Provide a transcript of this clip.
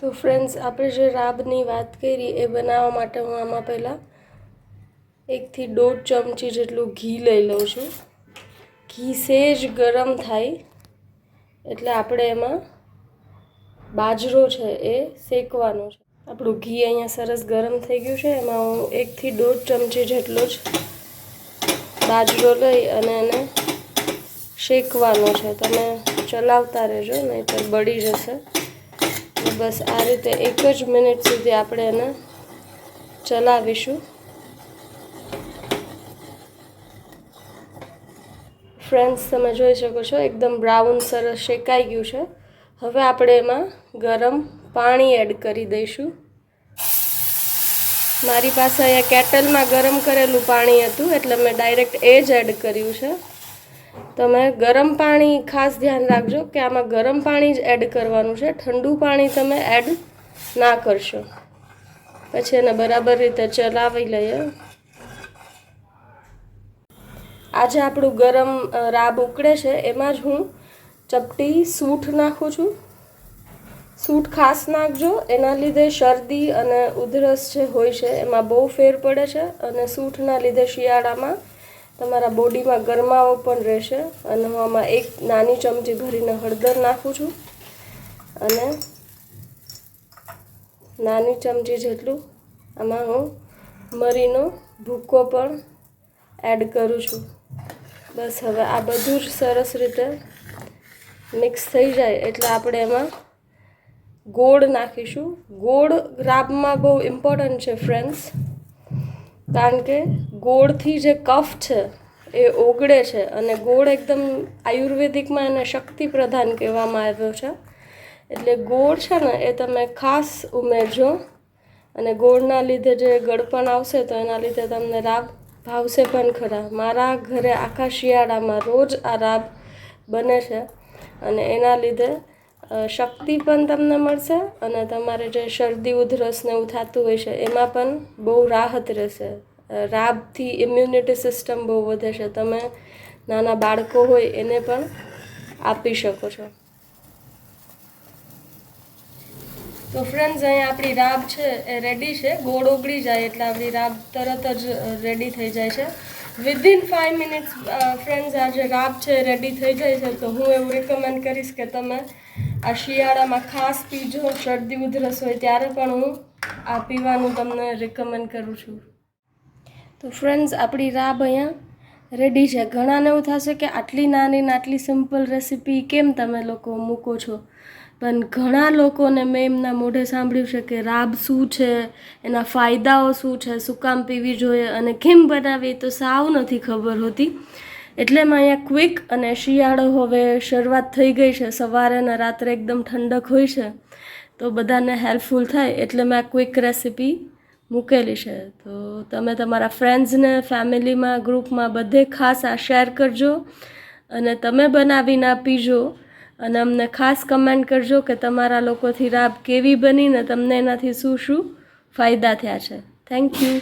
તો ફ્રેન્ડ્સ આપણે જે રાબની વાત કરી એ બનાવવા માટે હું આમાં પહેલાં એકથી દોઢ ચમચી જેટલું ઘી લઈ લઉં છું. ઘી સેજ ગરમ થાય એટલે આપણે એમાં બાજરો છે એ શેકવાનો છે. આપણું ઘી અહીંયા સરસ ગરમ થઈ ગયું છે, એમાં હું એકથી દોઢ ચમચી જેટલો જ બાજરો લઈ અને એને શેકવાનો છે. તમે ચલાવતા રહેજો, નહીંતર બળી જશે. બસ આ રીતે એક જ મિનિટ સુધી આપણે એને ચલાવીશું. ફ્રેન્ડ્સ તમે જોઈ શકો છો, એકદમ બ્રાઉન સરસ શેકાઈ ગયું છે. હવે આપણે એમાં ગરમ પાણી એડ કરી દઈશું. મારી પાસે અહીંયા કેટલમાં ગરમ કરેલું પાણી હતું, એટલે મેં ડાયરેક્ટ એ જ એડ કર્યું છે. તમે ગરમ પાણી ખાસ ધ્યાન રાખજો કે આમાં ગરમ પાણી જ એડ કરવાનું છે. ઠંડુ પાણી તમે એડ ના કરશો. પછી એને બરાબર રીતે ચલાવી લઈએ. આજે આપણું ગરમ રાબ ઉકળે છે. એમાં જ હું ચપટી સૂઠ નાખું છું. સૂઠ ખાસ નાખજો. એના લીધે શરદી અને ઉધરસ જે હોય છે, એમાં બહુ ફેર પડે છે અને સૂઠના લીધે શિયાળામાં તમારા બોડીમાં ગરમાવો પણ રહેશે અને હું આમાં એક નાની ચમચી ભરીને હળદર નાખું છું. અને નાની ચમચી જેટલું આમાં હું મરીનો ભૂકો પણ એડ કરું છું. બસ હવે આ બધું જ સરસ રીતે મિક્સ થઈ જાય એટલે આપણે એમાં ગોળ નાખીશું. ગોળ રાબમાં બહુ ઇમ્પોર્ટન્ટ છે ફ્રેન્ડ્સ કારણ કે ગોળથી જે કફ છે એ ઓગળે છે અને ગોળ એકદમ આયુર્વેદિકમાં એને શક્તિ પ્રધાન કહેવામાં આવ્યો છે. એટલે ગોળ છે ને એ તમે ખાસ ઉમેરજો અને ગોળના લીધે જે ગળપણ આવશે તો એના લીધે તમને રાબ ભાવશે પણ ખરા. મારા ઘરે આખા શિયાળામાં રોજ આ રાબ બને છે અને એના લીધે શક્તિ પણ તમને મળશે અને તમારે જે શરદી, ઉધરસ ને એવું થતું હોય છે, એમાં પણ બહુ રાહત રહેશે. રાબથી ઇમ્યુનિટી સિસ્ટમ બહુ વધે છે. તમે નાના બાળકો હોય એને પણ આપી શકો છો. તો ફ્રેન્ડ્સ અહીંયા આપણી રાબ છે, એ રેડી છે. ગોળ ઓગળી જાય એટલે આપણી રાબ તરત જ રેડી થઈ જાય છે. વિધિન ફાઇવ મિનિટ્સ ફ્રેન્ડ્સ આ જે રાબ છે રેડી થઈ જાય છે. તો હું એવું રિકમેન્ડ કરીશ કે તમે આ શિયાળામાં ખાસ પીજો, શરદી ઉધરસ હોય ત્યારે પણ હું આ પીવાનું તમને રિકમેન્ડ કરું છું. તો ફ્રેન્ડ્સ આપણી રાબ અહીંયા રેડી છે. ઘણાને એવું થશે કે આટલી નાની ને આટલી સિમ્પલ રેસીપી કેમ તમે લોકો મૂકો છો? પણ ઘણા લોકોને મેં એમના મોઢે સાંભળ્યું છે કે રાબ શું છે, એના ફાયદાઓ શું છે, શું કામ પીવી જોઈએ અને કેમ બનાવી તો સાવ નથી ખબર હોતી. એટલે એમાં અહીંયા ક્વિક અને શિયાળો હવે શરૂઆત થઈ ગઈ છે. સવારે અને રાત્રે એકદમ ઠંડક હોય છે. તો બધાને હેલ્પફુલ થાય એટલે મેં ક્વિક રેસીપી મૂકેલી છે. તો તમે તમારા ફ્રેન્ડ્સને ફેમિલીમાં ગ્રુપમાં બધે ખાસ આ શેર કરજો અને તમે બનાવીને પીજો અને અમને ખાસ કમેન્ટ કરજો કે તમારા લોકોથી રાબ કેવી બની ને તમને એનાથી શું શું ફાયદા થયા છે. Thank you